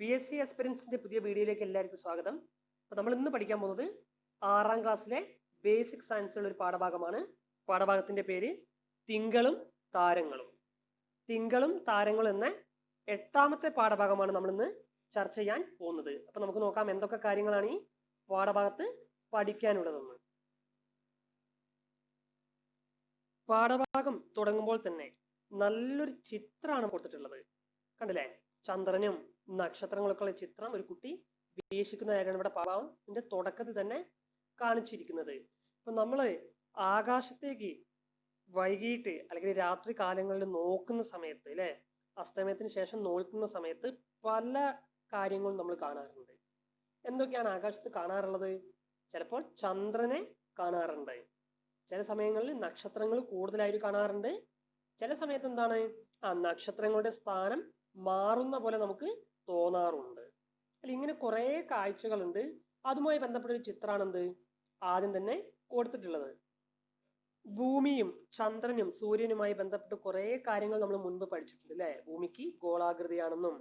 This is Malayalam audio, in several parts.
പി എസ് സി എക്സ്പീരിയൻസിന്റെ പുതിയ വീഡിയോയിലേക്ക് എല്ലാവർക്കും സ്വാഗതം. അപ്പോൾ നമ്മൾ ഇന്ന് പഠിക്കാൻ പോകുന്നത് ആറാം ക്ലാസ്സിലെ ബേസിക് സയൻസിലുള്ള ഒരു പാഠഭാഗമാണ്. പാഠഭാഗത്തിന്റെ പേര് തിങ്കളും താരങ്ങളും. തിങ്കളും താരങ്ങളും എന്ന എട്ടാമത്തെ പാഠഭാഗമാണ് നമ്മൾ ഇന്ന് ചർച്ച ചെയ്യാൻ പോകുന്നത്. അപ്പോൾ നമുക്ക് നോക്കാം എന്തൊക്കെ കാര്യങ്ങളാണ് ഈ പാഠഭാഗത്ത് പഠിക്കാനുള്ളതെന്ന്. പാഠഭാഗം തുടങ്ങുമ്പോൾ തന്നെ നല്ലൊരു ചിത്രമാണ് കൊടുത്തിട്ടുള്ളത്. കണ്ടില്ലേ? ചന്ദ്രനും നക്ഷത്രങ്ങളൊക്കെ ഉള്ള ചിത്രം ഒരു കുട്ടി വീക്ഷിക്കുന്നതായിട്ടാണ് ഇവിടെ പാവത്തിന്റെ തുടക്കത്തിൽ തന്നെ കാണിച്ചിരിക്കുന്നത്. ഇപ്പൊ നമ്മൾ ആകാശത്തേക്ക് വൈകിട്ട് അല്ലെങ്കിൽ രാത്രി കാലങ്ങളിൽ നോക്കുന്ന സമയത്ത് അല്ലെ? അസ്തമയത്തിന് ശേഷം നോക്കുന്ന സമയത്ത് പല കാര്യങ്ങളും നമ്മൾ കാണാറുണ്ട്. എന്തൊക്കെയാണ് ആകാശത്ത് കാണാറുള്ളത്? ചിലപ്പോൾ ചന്ദ്രനെ കാണാറുണ്ട്. ചില സമയങ്ങളിൽ നക്ഷത്രങ്ങൾ കൂടുതലായിട്ട് കാണാറുണ്ട്. ചില സമയത്ത് എന്താണ്? ആ നക്ഷത്രങ്ങളുടെ സ്ഥാനം മാറുന്ന പോലെ നമുക്ക് തോന്നാറുണ്ട്. അല്ല ഇങ്ങനെ കുറേ കാഴ്ചകളുണ്ട്. അതുമായി ബന്ധപ്പെട്ട ഒരു ചിത്രമാണ് എന്ത് ആദ്യം തന്നെ കൊടുത്തിട്ടുള്ളത്. ഭൂമിയും ചന്ദ്രനും സൂര്യനുമായി ബന്ധപ്പെട്ട് കുറേ കാര്യങ്ങൾ നമ്മൾ മുൻപ് പഠിച്ചിട്ടുണ്ട് അല്ലേ? ഭൂമിക്ക് ഗോളാകൃതിയാണെന്നും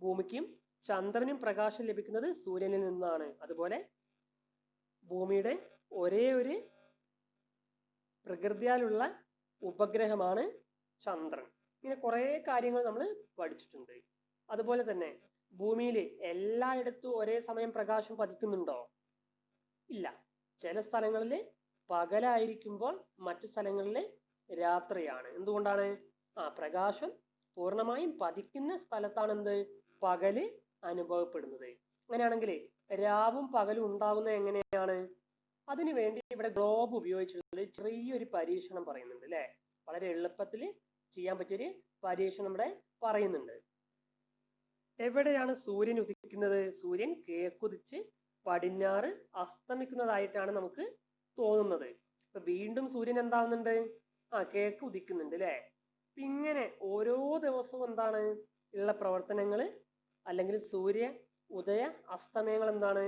ഭൂമിക്കും ചന്ദ്രനും പ്രകാശം ലഭിക്കുന്നത് സൂര്യനിൽ നിന്നാണ്. അതുപോലെ ഭൂമിയുടെ ഒരേ ഒരു പ്രകൃതിയാലുള്ള ഉപഗ്രഹമാണ് ചന്ദ്രൻ. ഇങ്ങനെ കുറേ കാര്യങ്ങൾ നമ്മൾ പഠിച്ചിട്ടുണ്ട്. അതുപോലെ തന്നെ ഭൂമിയിൽ എല്ലായിടത്തും ഒരേ സമയം പ്രകാശം പതിക്കുന്നുണ്ടോ? ഇല്ല. ചില സ്ഥലങ്ങളിൽ പകലായിരിക്കുമ്പോൾ മറ്റു സ്ഥലങ്ങളിൽ രാത്രിയാണ്. എന്തുകൊണ്ടാണ്? ആ പ്രകാശം പൂർണമായും പതിക്കുന്ന സ്ഥലത്താണ് എന്ത് പകൽ അനുഭവപ്പെടുന്നത്. അങ്ങനെയാണെങ്കിൽ രാവും പകലും ഉണ്ടാകുന്നത് എങ്ങനെയാണ്? അതിനു വേണ്ടി ഇവിടെ ഗ്ലോബ് ഉപയോഗിച്ചുള്ള ചെറിയൊരു പരീക്ഷണം പറയുന്നുണ്ട് അല്ലെ? വളരെ എളുപ്പത്തിൽ ചെയ്യാൻ പറ്റിയൊരു പരീക്ഷണം ഇവിടെ പറയുന്നുണ്ട്. എവിടെയാണ് സൂര്യൻ ഉദിക്കുന്നത്? സൂര്യൻ കിഴക്കുതിച്ച് പടിഞ്ഞാറ് അസ്തമിക്കുന്നതായിട്ടാണ് നമുക്ക് തോന്നുന്നത്. ഇപ്പൊ വീണ്ടും സൂര്യൻ എന്താവുന്നുണ്ട്? ആ കിഴക്ക് ഉദിക്കുന്നുണ്ട് അല്ലെ ഇങ്ങനെ ഓരോ ദിവസവും എന്താണ്? ഉള്ള പ്രവർത്തനങ്ങൾ അല്ലെങ്കിൽ സൂര്യ ഉദയ അസ്തമയങ്ങൾ എന്താണ്?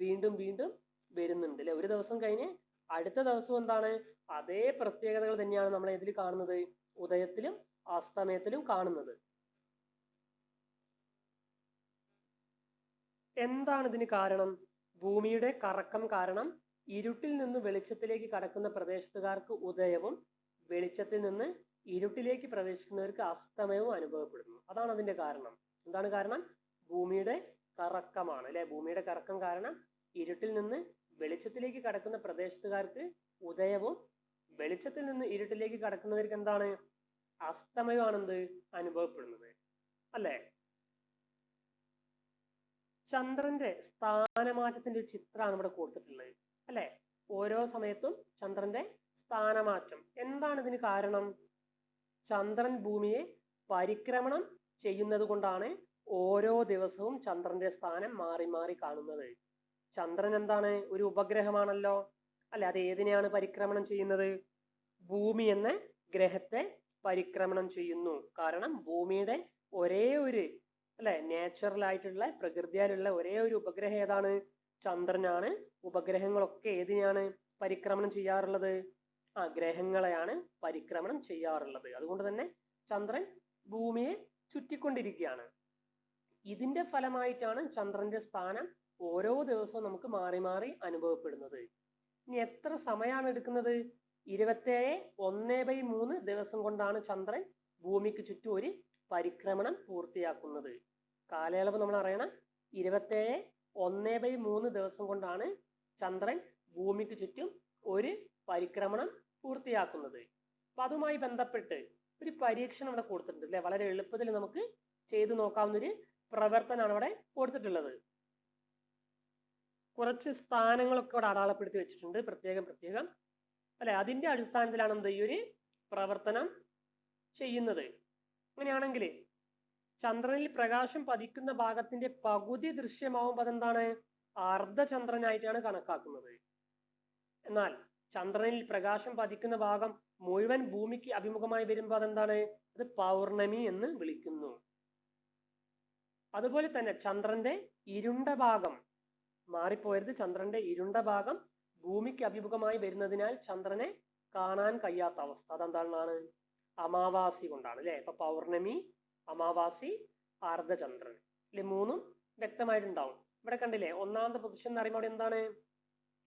വീണ്ടും വീണ്ടും വരുന്നുണ്ട് അല്ലെ ഒരു ദിവസം കഴിഞ്ഞ് അടുത്ത ദിവസം എന്താണ്? അതേ പ്രത്യേകതകൾ തന്നെയാണ് നമ്മൾ ഇതിൽ കാണുന്നത്. ഉദയത്തിലും അസ്തമയത്തിലും കാണുന്നത്. എന്താണ് ഇതിന് കാരണം? ഭൂമിയുടെ കറക്കം കാരണം ഇരുട്ടിൽ നിന്ന് വെളിച്ചത്തിലേക്ക് കടക്കുന്ന പ്രദേശത്തുകാർക്ക് ഉദയവും വെളിച്ചത്തിൽ നിന്ന് ഇരുട്ടിലേക്ക് പ്രവേശിക്കുന്നവർക്ക് അസ്തമയവും അനുഭവപ്പെടുന്നു. അതാണ് അതിന്റെ കാരണം. എന്താണ് കാരണം? ഭൂമിയുടെ കറക്കമാണ് അല്ലെ? ഭൂമിയുടെ കറക്കം കാരണം ഇരുട്ടിൽ നിന്ന് വെളിച്ചത്തിലേക്ക് കടക്കുന്ന പ്രദേശത്തുകാർക്ക് ഉദയവും വെളിച്ചത്തിൽ നിന്ന് ഇരുട്ടിലേക്ക് കടക്കുന്നവർക്ക് എന്താണ്? അസ്തമയമാണെന്ത് അനുഭവപ്പെടുന്നത്. അല്ലേ? ചന്ദ്രന്റെ സ്ഥാനമാറ്റത്തിന്റെ ഒരു ചിത്രമാണ് ഇവിടെ കൊടുത്തിട്ടുള്ളത്. അല്ലെ? ഓരോ സമയത്തും ചന്ദ്രന്റെ സ്ഥാനമാറ്റം. എന്താണ് ഇതിന് കാരണം? ചന്ദ്രൻ ഭൂമിയെ പരിക്രമണം ചെയ്യുന്നത് കൊണ്ടാണ് ഓരോ ദിവസവും ചന്ദ്രന്റെ സ്ഥാനം മാറി മാറി കാണുന്നത്. ചന്ദ്രൻ എന്താണ്? ഒരു ഉപഗ്രഹമാണല്ലോ. അല്ലെ അത് ഏതിനെയാണ് പരിക്രമണം ചെയ്യുന്നത്? ഭൂമി എന്ന ഗ്രഹത്തെ പരിക്രമണം ചെയ്യുന്നു. കാരണം ഭൂമിയുടെ ഒരേ ഒരു അല്ലെ നാച്ചുറൽ ആയിട്ടുള്ള പ്രകൃതിയാലുള്ള ഒരേ ഒരു ഉപഗ്രഹം ഏതാണ്? ചന്ദ്രനാണ്. ഉപഗ്രഹങ്ങളൊക്കെ ഏതിനെയാണ് പരിക്രമണം ചെയ്യാറുള്ളത്? ആ ഗ്രഹങ്ങളെയാണ് പരിക്രമണം ചെയ്യാറുള്ളത്. അതുകൊണ്ട് തന്നെ ചന്ദ്രൻ ഭൂമിയെ ചുറ്റിക്കൊണ്ടിരിക്കുകയാണ്. ഇതിന്റെ ഫലമായിട്ടാണ് ചന്ദ്രന്റെ സ്ഥാനം ഓരോ ദിവസവും നമുക്ക് മാറി മാറി അനുഭവപ്പെടുന്നത്. ഇനി എത്ര സമയമാണ് എടുക്കുന്നത്? ഇരുപത്തേഴ് ഒന്ന് ബൈ മൂന്ന് ദിവസം കൊണ്ടാണ് ചന്ദ്രൻ ഭൂമിക്ക് ചുറ്റും ഒരു പരിക്രമണം പൂർത്തിയാക്കുന്നത്. കാലയളവ് നമ്മൾ അറിയണം. ഇരുപത്തേഴ് ഒന്ന് ബൈ മൂന്ന് ദിവസം കൊണ്ടാണ് ചന്ദ്രൻ ഭൂമിക്ക് ചുറ്റും ഒരു പരിക്രമണം പൂർത്തിയാക്കുന്നത്. അപ്പൊ അതുമായി ബന്ധപ്പെട്ട് ഒരു പരീക്ഷണം ഇവിടെ കൊടുത്തിട്ടുണ്ട് അല്ലെ? വളരെ എളുപ്പത്തിൽ നമുക്ക് ചെയ്തു നോക്കാവുന്ന ഒരു പ്രവർത്തനമാണ് ഇവിടെ കൊടുത്തിട്ടുള്ളത്. കുറച്ച് സ്ഥാനങ്ങളൊക്കെ ഇവിടെ അടയാളപ്പെടുത്തി വെച്ചിട്ടുണ്ട്. പ്രത്യേകം പ്രത്യേകം. അല്ലെ? അതിന്റെ അടിസ്ഥാനത്തിലാണ് എന്ത്? ഈ ഒരു പ്രവർത്തനം ചെയ്യുന്നത്. അങ്ങനെയാണെങ്കിൽ ചന്ദ്രനിൽ പ്രകാശം പതിക്കുന്ന ഭാഗത്തിന്റെ പകുതി ദൃശ്യമാവുമ്പോൾ അതെന്താണ്? അർദ്ധചന്ദ്രനായിട്ടാണ് കണക്കാക്കുന്നത്. എന്നാൽ ചന്ദ്രനിൽ പ്രകാശം പതിക്കുന്ന ഭാഗം മുഴുവൻ ഭൂമിക്ക് അഭിമുഖമായി വരുമ്പോൾ അതെന്താണ്? അത് പൗർണമി എന്ന് വിളിക്കുന്നു. അതുപോലെ തന്നെ ചന്ദ്രന്റെ ഇരുണ്ട ഭാഗം മാറിപ്പോയത് ചന്ദ്രന്റെ ഇരുണ്ട ഭാഗം ഭൂമിക്ക് അഭിമുഖമായി വരുന്നതിനാൽ ചന്ദ്രനെ കാണാൻ കഴിയാത്ത അവസ്ഥ. അതെന്താണ് അമാവാസി കൊണ്ടാണ് അല്ലെ? ഇപ്പൊ പൗർണമി അമാവാസി അർദ്ധചന്ദ്രൻ അല്ലെ മൂന്നും വ്യക്തമായിട്ടുണ്ടാവും. ഇവിടെ കണ്ടില്ലേ? ഒന്നാമത്തെ പൊസിഷൻ എന്ന് പറയുമ്പോൾ അവിടെ എന്താണ്?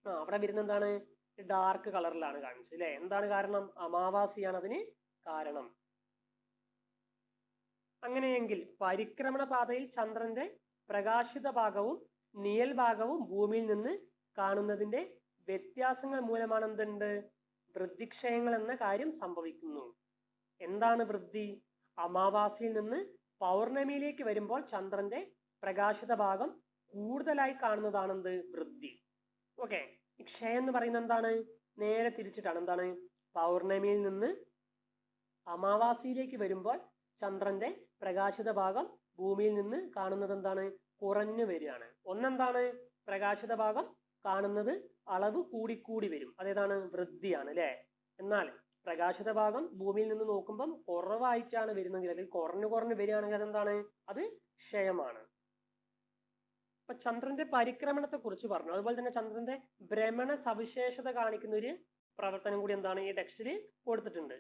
ആ അവിടെ വരുന്ന എന്താണ്? ഡാർക്ക് കളറിലാണ് കാണിച്ചത് അല്ലെ? എന്താണ് കാരണം? അമാവാസിയാണ് അതിന് കാരണം. അങ്ങനെയെങ്കിൽ പരിക്രമണ പാതയിൽ ചന്ദ്രന്റെ പ്രകാശിത ഭാഗവും നിഴൽ ഭാഗവും ഭൂമിയിൽ നിന്ന് കാണുന്നതിന്റെ വ്യത്യാസങ്ങൾ മൂലമാണ് എന്തുണ്ട്? വൃദ്ധിക്ഷയങ്ങൾ എന്ന കാര്യം സംഭവിക്കുന്നു. എന്താണ് വൃദ്ധി? അമാവാസിയിൽ നിന്ന് പൗർണമിയിലേക്ക് വരുമ്പോൾ ചന്ദ്രന്റെ പ്രകാശിത ഭാഗം കൂടുതലായി കാണുന്നതാണ് എന്ത് വൃദ്ധി. ഓക്കെ. ക്ഷയം എന്ന് പറയുന്നത് എന്താണ്? നേരെ തിരിച്ചിട്ടാണ്. എന്താണ്? പൗർണമിയിൽ നിന്ന് അമാവാസിയിലേക്ക് വരുമ്പോൾ ചന്ദ്രന്റെ പ്രകാശിത ഭാഗം ഭൂമിയിൽ നിന്ന് കാണുന്നത് എന്താണ്? കുറഞ്ഞു വരികയാണ്. ഒന്നെന്താണ്? പ്രകാശിത ഭാഗം കാണുന്നത് അളവ് കൂടിക്കൂടി വരും. അതേതാണ് വൃദ്ധിയാണ് അല്ലേ? എന്നാൽ പ്രകാശിത ഭാഗം ഭൂമിയിൽ നിന്ന് നോക്കുമ്പം കുറവായിട്ടാണ് വരുന്നതെങ്കിൽ അല്ലെങ്കിൽ കുറഞ്ഞു കുറഞ്ഞു വരികയാണെങ്കിൽ അതെന്താണ്? അത് ക്ഷയമാണ്. അപ്പൊ ചന്ദ്രന്റെ പരിക്രമണത്തെ കുറിച്ച് പറഞ്ഞു. അതുപോലെ തന്നെ ചന്ദ്രന്റെ ഭ്രമണ സവിശേഷത കാണിക്കുന്ന ഒരു പ്രവർത്തനം കൂടി എന്താണ്? ഈ ടെക്സ്റ്റിൽ കൊടുത്തിട്ടുണ്ട്.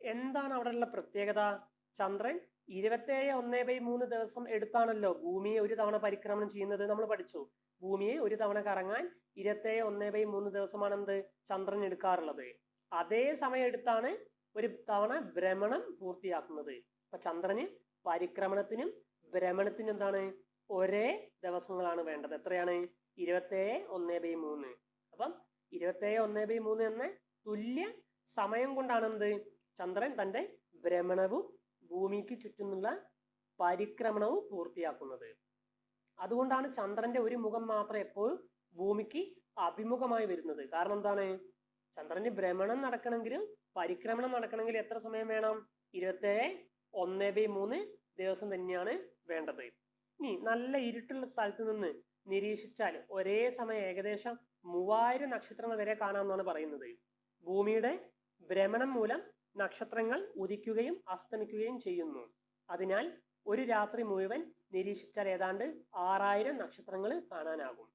എന്താണ് അവിടെയുള്ള പ്രത്യേകത? ചന്ദ്രൻ ഇരുപത്തേഴ് ഒന്നേ ബൈ മൂന്ന് ദിവസം എടുത്താണല്ലോ ഭൂമിയെ ഒരു തവണ പരിക്രമണം ചെയ്യുന്നത് നമ്മൾ പഠിച്ചു. ഭൂമിയെ ഒരു തവണ കറങ്ങാൻ ഇരുപത്തേഴ് ഒന്നേ ബൈ മൂന്ന് ദിവസമാണ് എന്ത് ചന്ദ്രൻ എടുക്കാറുള്ളത്. അതേ സമയം എടുത്താണ് ഒരു തവണ ഭ്രമണം പൂർത്തിയാക്കുന്നത്. അപ്പൊ ചന്ദ്രന് പരിക്രമണത്തിനും ഭ്രമണത്തിനും എന്താണ്? ഒരേ ദിവസങ്ങളാണ് വേണ്ടത്. എത്രയാണ്? ഇരുപത്തേഴ് ഒന്നേ ബൈ മൂന്ന്. അപ്പം ഇരുപത്തേഴ് ഒന്നേ ബൈ മൂന്ന് എന്ന തുല്യ സമയം കൊണ്ടാണ് എന്ത് ചന്ദ്രൻ തന്റെ ഭ്രമണവും ഭൂമിക്ക് ചുറ്റുമുള്ള പരിക്രമണവും പൂർത്തിയാക്കുന്നത്. അതുകൊണ്ടാണ് ചന്ദ്രന്റെ ഒരു മുഖം മാത്രം എപ്പോഴും ഭൂമിക്ക് അഭിമുഖമായി വരുന്നത്. കാരണം എന്താണ്? ചന്ദ്രന് ഭ്രമണം നടക്കണമെങ്കിലും പരിക്രമണം നടക്കണമെങ്കിൽ എത്ര സമയം വേണം? ഇരുപത്തേഴ് ഒന്ന് ബൈ മൂന്ന് ദിവസം തന്നെയാണ് വേണ്ടത്. ഇനി നല്ല ഇരുട്ടുള്ള സ്ഥലത്ത് നിന്ന് നിരീക്ഷിച്ചാൽ ഒരേ സമയം ഏകദേശം മൂവായിരം നക്ഷത്രങ്ങൾ വരെ കാണാമെന്നാണ് പറയുന്നത്. ഭൂമിയുടെ ഭ്രമണം മൂലം നക്ഷത്രങ്ങൾ ഉദിക്കുകയും അസ്തമിക്കുകയും ചെയ്യുന്നു. അതിനാൽ ഒരു രാത്രി മുഴുവൻ നിരീക്ഷിച്ചാൽ ഏതാണ്ട് ആറായിരം നക്ഷത്രങ്ങൾ കാണാനാകും.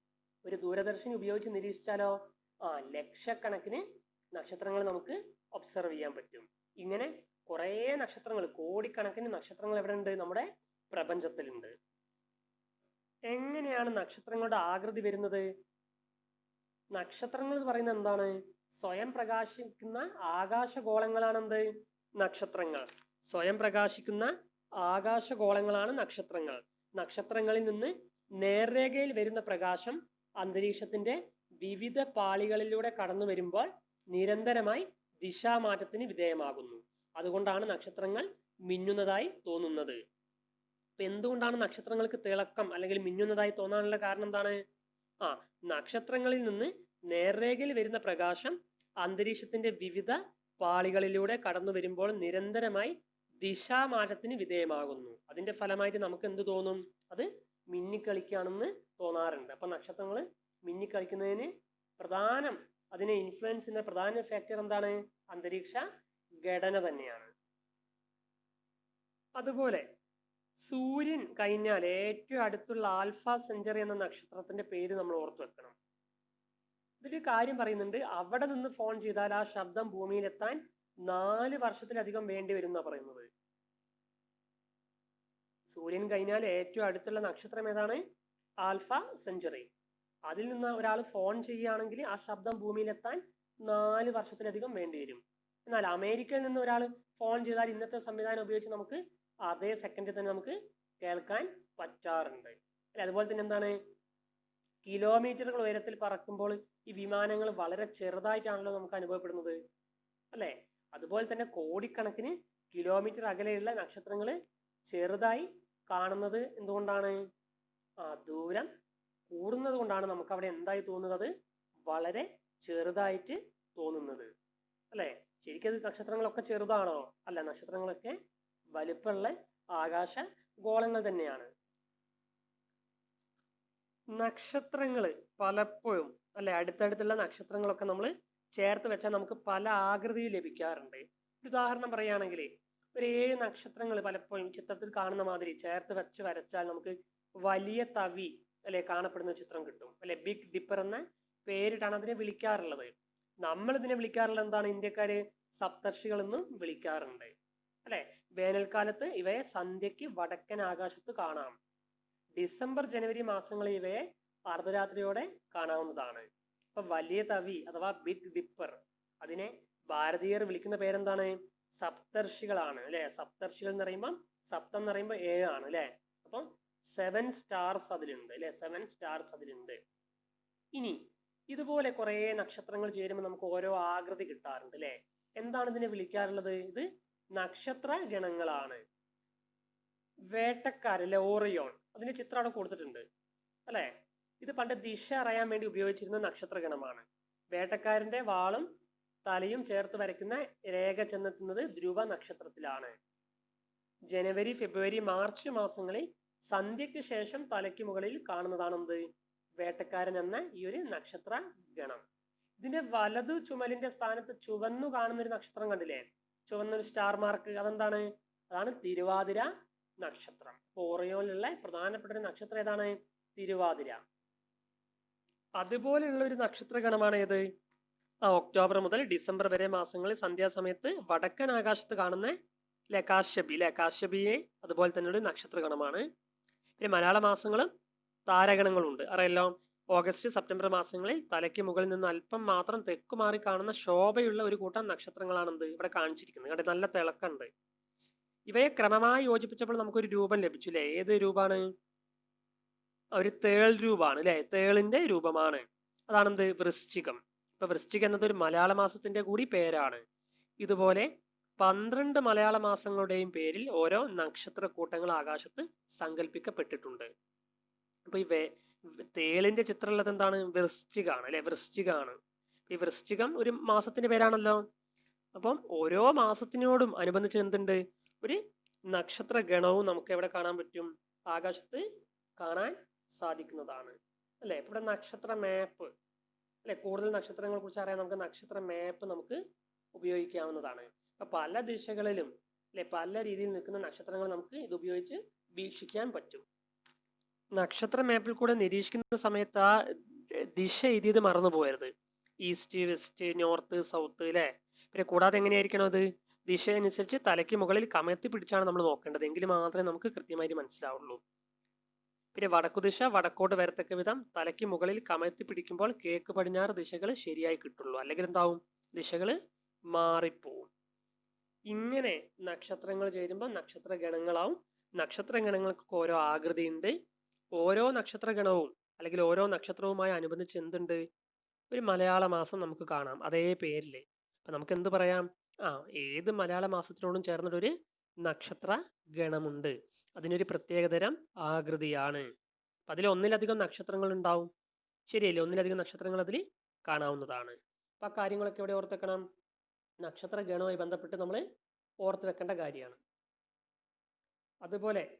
ഒരു ദൂരദർശിനി ഉപയോഗിച്ച് നിരീക്ഷിച്ചാലോ? ആ ലക്ഷക്കണക്കിന് നക്ഷത്രങ്ങൾ നമുക്ക് ഒബ്സർവ് ചെയ്യാൻ പറ്റും. ഇങ്ങനെ കുറേ നക്ഷത്രങ്ങൾ കോടിക്കണക്കിന് നക്ഷത്രങ്ങൾ എവിടെ ഉണ്ട് നമ്മുടെ പ്രപഞ്ചത്തിലുണ്ട്. എങ്ങനെയാണ് നക്ഷത്രങ്ങളുടെ ആകൃതി വരുന്നത്? നക്ഷത്രങ്ങൾ എന്ന് പറയുന്നത് എന്താണ്? സ്വയം പ്രകാശിക്കുന്ന ആകാശഗോളങ്ങളാണ് എന്ത് നക്ഷത്രങ്ങൾ. സ്വയം പ്രകാശിക്കുന്ന ആകാശഗോളങ്ങളാണ് നക്ഷത്രങ്ങൾ. നക്ഷത്രങ്ങളിൽ നിന്ന് നേർരേഖയിൽ വരുന്ന പ്രകാശം അന്തരീക്ഷത്തിന്റെ വിവിധ പാളികളിലൂടെ കടന്നു വരുമ്പോൾ നിരന്തരമായി ദിശാമാറ്റത്തിന് വിധേയമാകുന്നു. അതുകൊണ്ടാണ് നക്ഷത്രങ്ങൾ മിന്നുന്നതായി തോന്നുന്നത്. ഇപ്പൊ എന്തുകൊണ്ടാണ് നക്ഷത്രങ്ങൾക്ക് തിളക്കം അല്ലെങ്കിൽ മിന്നുന്നതായി തോന്നാനുള്ള കാരണം എന്താണ്? ആ നക്ഷത്രങ്ങളിൽ നിന്ന് നേർരേഖയിൽ വരുന്ന പ്രകാശം അന്തരീക്ഷത്തിന്റെ വിവിധ പാളികളിലൂടെ കടന്നു വരുമ്പോൾ നിരന്തരമായി ദിശാമാറ്റത്തിന് വിധേയമാകുന്നു. അതിന്റെ ഫലമായിട്ട് നമുക്ക് എന്ത് തോന്നും? അത് മിന്നിക്കളിക്കുകയാണെന്ന് തോന്നാറുണ്ട്. അപ്പൊ നക്ഷത്രങ്ങൾ മിന്നിക്കളിക്കുന്നതിന് പ്രധാനം അതിനെ ഇൻഫ്ലുവൻസ് ചെയ്യുന്ന പ്രധാന ഫാക്ടർ എന്താണ്? അന്തരീക്ഷ ഘടന തന്നെയാണ്. അതുപോലെ സൂര്യൻ കഴിഞ്ഞാൽ ഏറ്റവും അടുത്തുള്ള ആൽഫ സെഞ്ചുറി എന്ന നക്ഷത്രത്തിന്റെ പേര് നമ്മൾ ഓർത്തു വെക്കണം. ഇതൊരു കാര്യം പറയുന്നുണ്ട്. അവിടെ നിന്ന് ഫോൺ ചെയ്താൽ ആ ശബ്ദം ഭൂമിയിലെത്താൻ നാല് വർഷത്തിലധികം വേണ്ടി വരും എന്നാ പറയുന്നത്. സൂര്യൻ കഴിഞ്ഞാൽ ഏറ്റവും അടുത്തുള്ള നക്ഷത്രം ഏതാണ്? Alpha Centauri. അതിൽ നിന്ന് ഒരാൾ ഫോൺ ചെയ്യുകയാണെങ്കിൽ ആ ശബ്ദം ഭൂമിയിലെത്താൻ നാല് വർഷത്തിലധികം വേണ്ടി വരും. എന്നാൽ അമേരിക്കയിൽ നിന്ന് ഒരാൾ ഫോൺ ചെയ്താൽ ഇന്നത്തെ സംവിധാനം ഉപയോഗിച്ച് നമുക്ക് അതേ സെക്കൻഡിൽ തന്നെ നമുക്ക് കേൾക്കാൻ പറ്റാറുണ്ട്. അതുപോലെ തന്നെ എന്താണ്? കിലോമീറ്ററുകൾ ഉയരത്തിൽ പറക്കുമ്പോൾ ഈ വിമാനങ്ങൾ വളരെ ചെറുതായിട്ടാണല്ലോ നമുക്ക് അനുഭവപ്പെടുന്നത്. അല്ലേ? അതുപോലെ തന്നെ കോടിക്കണക്കിന് കിലോമീറ്റർ അകലെയുള്ള നക്ഷത്രങ്ങൾ ചെറുതായി കാണുന്നത് എന്തുകൊണ്ടാണ്? ആ ദൂരം കൂടുന്നത് കൊണ്ടാണ് നമുക്ക് അവിടെ എന്തായി തോന്നുന്നത്? അത് വളരെ ചെറുതായിട്ട് തോന്നുന്നത്. അല്ലേ? ശരിക്കും നക്ഷത്രങ്ങളൊക്കെ ചെറുതാണോ? അല്ല നക്ഷത്രങ്ങളൊക്കെ വലുപ്പമുള്ള ആകാശ ഗോളങ്ങൾ തന്നെയാണ്. നക്ഷത്രങ്ങൾ പലപ്പോഴും അല്ലെ അടുത്തടുത്തുള്ള നക്ഷത്രങ്ങളൊക്കെ നമ്മൾ ചേർത്ത് വെച്ചാൽ നമുക്ക് പല ആകൃതി ലഭിക്കാറുണ്ട്. ഉദാഹരണം പറയുകയാണെങ്കിൽ ഒരു ഏഴ് നക്ഷത്രങ്ങൾ പലപ്പോഴും ചിത്രത്തിൽ കാണുന്ന മാതിരി ചേർത്ത് വെച്ച് വരച്ചാൽ നമുക്ക് വലിയ തവി അല്ലെ കാണപ്പെടുന്ന ചിത്രം കിട്ടും. അല്ലെ ബിഗ് ഡിപ്പർ എന്ന പേരിട്ടാണ് അതിനെ വിളിക്കാറുള്ളത്. നമ്മൾ ഇതിനെ വിളിക്കാറുള്ളത് എന്താണ്? ഇന്ത്യക്കാര് സപ്തർഷികൾ എന്നും വിളിക്കാറുണ്ട്. അല്ലെ വേനൽക്കാലത്ത് ഇവയെ സന്ധ്യയ്ക്ക് വടക്കൻ ആകാശത്ത് കാണാം. ഡിസംബർ ജനുവരി മാസങ്ങളിൽ ഇവയെ അർദ്ധരാത്രിയോടെ കാണാവുന്നതാണ്. ഇപ്പൊ വലിയ തവി അഥവാ ബിഗ് ഡിപ്പർ അതിനെ ഭാരതീയർ വിളിക്കുന്ന പേരെന്താണ്? സപ്തർഷികളാണ് അല്ലെ? സപ്തർഷികൾ എന്ന് പറയുമ്പോൾ സപ്തം എന്ന് പറയുമ്പോൾ ഏഴാണ് അല്ലെ? അപ്പം സെവൻ സ്റ്റാർസ് അതിലുണ്ട് അല്ലെ? സെവൻ സ്റ്റാർസ് അതിലുണ്ട്. ഇനി ഇതുപോലെ കുറേ നക്ഷത്രങ്ങൾ ചേരുമ്പോൾ നമുക്ക് ഓരോ ആകൃതി കിട്ടാറുണ്ട് അല്ലെ? എന്താണ് ഇതിനെ വിളിക്കാറുള്ളത്? ഇത് നക്ഷത്ര ഗണങ്ങളാണ് വേട്ടക്കാരല്ലേ ഓറിയോൺ. അതിന്റെ ചിത്രം അവിടെ കൊടുത്തിട്ടുണ്ട്. അല്ലെ? ഇത് പണ്ട് ദിശ അറിയാൻ വേണ്ടി ഉപയോഗിച്ചിരുന്ന നക്ഷത്രഗണമാണ്. വേട്ടക്കാരന്റെ വാളും തലയും ചേർത്ത് വരയ്ക്കുന്ന രേഖ ചെന്നെത്തുന്നത് ധ്രുവ നക്ഷത്രത്തിലാണ്. ജനുവരി ഫെബ്രുവരി മാർച്ച് മാസങ്ങളിൽ സന്ധ്യയ്ക്ക് ശേഷം തലയ്ക്ക് മുകളിൽ കാണുന്നതാണ് എന്ത് വേട്ടക്കാരൻ എന്ന ഈ ഒരു നക്ഷത്ര ഗണം ഇതിന്റെ വലതു ചുമലിന്റെ സ്ഥാനത്ത് ചുവന്നു കാണുന്ന ഒരു നക്ഷത്രം കണ്ടില്ലേ? ചുവന്നൊരു സ്റ്റാർ മാർക്ക്. അതെന്താണ്? അതാണ് തിരുവാതിര നക്ഷത്രം. ഓറിയോനിലുള്ള പ്രധാനപ്പെട്ട ഒരു നക്ഷത്രം ഏതാണ്? തിരുവാതിര. അതുപോലെയുള്ള ഒരു നക്ഷത്ര ഗണമാണ് ഏത്? ആ ഒക്ടോബർ മുതൽ ഡിസംബർ വരെ മാസങ്ങളിൽ സന്ധ്യാസമയത്ത് വടക്കൻ ആകാശത്ത് കാണുന്ന ലകാശബി ലകാശബിയെ അതുപോലെ തന്നെ ഒരു നക്ഷത്ര ഗണമാണ് പിന്നെ മലയാള മാസങ്ങളും താരഗണങ്ങളുണ്ട്. അറിയല്ലോ ഓഗസ്റ്റ് സെപ്റ്റംബർ മാസങ്ങളിൽ തലയ്ക്ക് മുകളിൽ നിന്ന് അല്പം മാത്രം തെക്കുമാറി കാണുന്ന ശോഭയുള്ള ഒരു കൂട്ടം നക്ഷത്രങ്ങളാണെന്ത് ഇവിടെ കാണിച്ചിരിക്കുന്നത്. കണ്ടേ നല്ല തിളക്കമുണ്ട്. ഇവയെ ക്രമമായി യോജിപ്പിച്ചപ്പോൾ നമുക്കൊരു രൂപം ലഭിച്ചു അല്ലേ ഏത് രൂപമാണ് ഒരു തേൾ രൂപമാണ് അല്ലെ തേളിന്റെ രൂപമാണ്. അതാണെന്ത്? വൃശ്ചികം. ഇപ്പൊ വൃശ്ചികം എന്നത് ഒരു മലയാള മാസത്തിന്റെ കൂടി പേരാണ്. ഇതുപോലെ പന്ത്രണ്ട് മലയാള മാസങ്ങളുടെയും പേരിൽ ഓരോ നക്ഷത്ര കൂട്ടങ്ങൾ ആകാശത്ത് സങ്കല്പിക്കപ്പെട്ടിട്ടുണ്ട് അപ്പൊ ഈ തേളിന്റെ ചിത്രമുള്ളത് എന്താണ്? വൃശ്ചികാണ് അല്ലെ? വൃശ്ചികാണ്. ഈ വൃശ്ചികം ഒരു മാസത്തിന്റെ പേരാണല്ലോ. അപ്പം ഓരോ മാസത്തിനോടും അനുബന്ധിച്ച് എന്തുണ്ട്? ഒരു നക്ഷത്ര ഗണവും നമുക്ക് എവിടെ കാണാൻ പറ്റും? ആകാശത്ത് കാണാൻ സാധിക്കുന്നതാണ്. അല്ലെ? ഇവിടെ നക്ഷത്ര മാപ്പ് അല്ലെ? കൂടുതൽ നക്ഷത്രങ്ങളെ കുറിച്ച് അറിയാൻ നമുക്ക് നക്ഷത്ര മാപ്പ് നമുക്ക് ഉപയോഗിക്കാവുന്നതാണ്. അപ്പൊ പല ദിശകളിലും അല്ലെ? പല രീതിയിൽ നിൽക്കുന്ന നക്ഷത്രങ്ങൾ നമുക്ക് ഇത് ഉപയോഗിച്ച് വീക്ഷിക്കാൻ പറ്റും. നക്ഷത്ര മാപ്പിൽ കൂടെ നിരീക്ഷിക്കുന്ന സമയത്ത് ആ ദിശ എഴുതിയത് മറന്നു പോയരുത് ഈസ്റ്റ് വെസ്റ്റ് നോർത്ത് സൗത്ത് അല്ലേ? പിന്നെ കൂടാതെ എങ്ങനെയായിരിക്കണം അത്? ദിശ അനുസരിച്ച് തലയ്ക്ക് മുകളിൽ കമഴ്ത്തി പിടിച്ചാണ് നമ്മൾ നോക്കേണ്ടത്. എങ്കിൽ മാത്രമേ നമുക്ക് കൃത്യമായിട്ട് മനസ്സിലാവുള്ളൂ. പിന്നെ വടക്കുദിശ വടക്കോട്ട് വരത്തക്ക വിധം തലയ്ക്ക് മുകളിൽ കമഴ്ത്തി പിടിക്കുമ്പോൾ കേക്ക് പടിഞ്ഞാറ് ദിശകൾ ശരിയായി കിട്ടുള്ളൂ. അല്ലെങ്കിൽ എന്താവും? ദിശകൾ മാറിപ്പോവും. ഇങ്ങനെ നക്ഷത്രങ്ങൾ ചേരുമ്പോൾ നക്ഷത്ര ഗണങ്ങളാവും. നക്ഷത്ര ഗണങ്ങൾക്ക് ഓരോ ആകൃതിയുണ്ട് ഓരോ നക്ഷത്ര ഗണവും അല്ലെങ്കിൽ ഓരോ നക്ഷത്രവുമായി അനുബന്ധിച്ച് എന്തുണ്ട്? ഒരു മലയാള മാസം നമുക്ക് കാണാം. അതേ പേരിൽ. അപ്പൊ നമുക്ക് എന്ത് പറയാം? ആ ഏത് മലയാള മാസത്തിനോടും ചേർന്നിട്ടൊരു നക്ഷത്ര ഗണമുണ്ട്. അതിനൊരു പ്രത്യേകതരം ആകൃതിയാണ്. അപ്പം അതിൽ ഒന്നിലധികം നക്ഷത്രങ്ങൾ ഉണ്ടാവും ശരിയല്ലേ? ഒന്നിലധികം നക്ഷത്രങ്ങൾ അതിൽ കാണാവുന്നതാണ്. അപ്പം ആ കാര്യങ്ങളൊക്കെ എവിടെ ഓർത്തെക്കണം? നക്ഷത്ര ഗണവുമായി ബന്ധപ്പെട്ട് നമ്മൾ ഓർത്ത് വെക്കേണ്ട കാര്യമാണ്. അതുപോലെ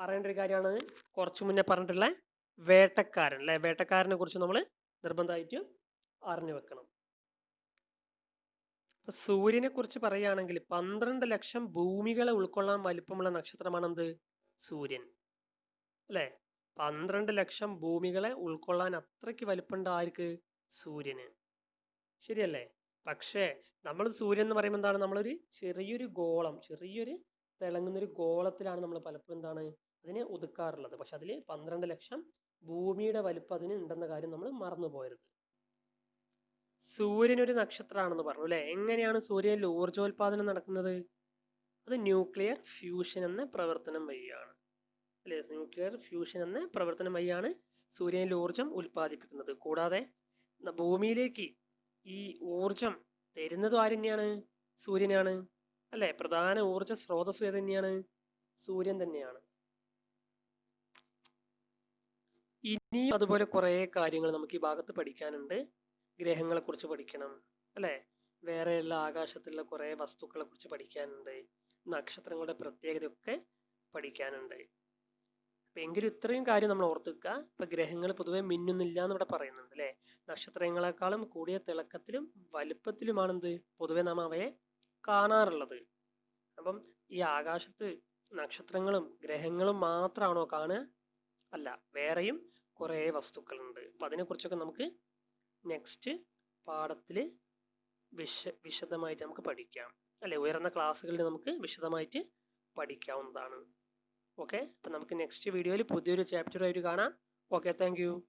അറിയേണ്ട ഒരു കാര്യമാണ്. കുറച്ച് മുന്നേ പറഞ്ഞിട്ടുള്ള വേട്ടക്കാരൻ അല്ലെ? വേട്ടക്കാരനെ കുറിച്ച് നമ്മൾ നിർബന്ധമായിട്ടും അറിഞ്ഞു വെക്കണം. സൂര്യനെ കുറിച്ച് പറയുകയാണെങ്കിൽ പന്ത്രണ്ട് ലക്ഷം ഭൂമികളെ ഉൾക്കൊള്ളാൻ വലിപ്പമുള്ള നക്ഷത്രമാണ് എന്ത് സൂര്യൻ. അല്ലെ? പന്ത്രണ്ട് ലക്ഷം ഭൂമികളെ ഉൾക്കൊള്ളാൻ അത്രയ്ക്ക് വലിപ്പമുണ്ട് ആർക്ക്? സൂര്യന്. ശരിയല്ലേ? പക്ഷേ നമ്മൾ സൂര്യൻ എന്ന് പറയുമ്പോൾ എന്താണ്? നമ്മളൊരു ചെറിയൊരു ഗോളം ചെറിയൊരു തിളങ്ങുന്ന ഒരു ഗോളത്തിലാണ് നമ്മൾ പലപ്പോഴും എന്താണ്? അതിനെ ഒതുക്കാറുള്ളത്. പക്ഷെ അതിൽ പന്ത്രണ്ട് ലക്ഷം ഭൂമിയുടെ വലിപ്പം അതിന് ഉണ്ടെന്ന കാര്യം നമ്മൾ മറന്നു പോകരുത് സൂര്യൻ ഒരു നക്ഷത്രമാണെന്ന് പറഞ്ഞു അല്ലേ? എങ്ങനെയാണ് സൂര്യനിൽ ഊർജോൽപാദനം നടക്കുന്നത്? അത് ന്യൂക്ലിയർ ഫ്യൂഷൻ എന്ന പ്രവർത്തനം വഴിയാണ്. അല്ലെ? ന്യൂക്ലിയർ ഫ്യൂഷൻ എന്ന പ്രവർത്തനം വഴിയാണ് സൂര്യനിൽ ഊർജം ഉൽപ്പാദിപ്പിക്കുന്നത്. കൂടാതെ ഭൂമിയിലേക്ക് ഈ ഊർജം തരുന്നതും ആര് തന്നെയാണ് സൂര്യനാണ് അല്ലെ? പ്രധാന ഊർജ സ്രോതസ് തന്നെയാണ്? സൂര്യൻ തന്നെയാണ്. ഇനിയും അതുപോലെ കുറേ കാര്യങ്ങൾ നമുക്ക് ഈ ഭാഗത്ത് പഠിക്കാനുണ്ട്. ഗ്രഹങ്ങളെ കുറിച്ച് പഠിക്കണം അല്ലെ? വേറെയുള്ള ആകാശത്തിലുള്ള കുറേ വസ്തുക്കളെ കുറിച്ച് പഠിക്കാനുണ്ട് നക്ഷത്രങ്ങളുടെ പ്രത്യേകതയൊക്കെ പഠിക്കാനുണ്ട്. അപ്പം എങ്കിലും ഇത്രയും കാര്യം നമ്മൾ ഓർത്തുക്കുക ഇപ്പം ഇപ്പൊ ഗ്രഹങ്ങൾ പൊതുവെ മിന്നുന്നില്ല എന്ന് ഇവിടെ പറയുന്നുണ്ട് അല്ലേ? നക്ഷത്രങ്ങളെക്കാളും കൂടിയ തിളക്കത്തിലും വലുപ്പത്തിലുമാണെന്ത്? പൊതുവെ നാം അവയെ കാണാറുള്ളത്. അപ്പം ഈ ആകാശത്ത് നക്ഷത്രങ്ങളും ഗ്രഹങ്ങളും മാത്രമാണോ കാണുക? അല്ല വേറെയും കുറേ വസ്തുക്കളുണ്ട്. അപ്പം അതിനെക്കുറിച്ചൊക്കെ നമുക്ക് നെക്സ്റ്റ് പാഠത്തിൽ വിശ വിശദമായിട്ട് നമുക്ക് പഠിക്കാം. അല്ലെ? ഉയർന്ന ക്ലാസ്സുകളിൽ നമുക്ക് വിശദമായിട്ട് പഠിക്കാവുന്നതാണ്. ഓക്കെ അപ്പം നമുക്ക് നെക്സ്റ്റ് വീഡിയോയിൽ പുതിയൊരു ചാപ്റ്ററായിട്ട് കാണാം. Okay thank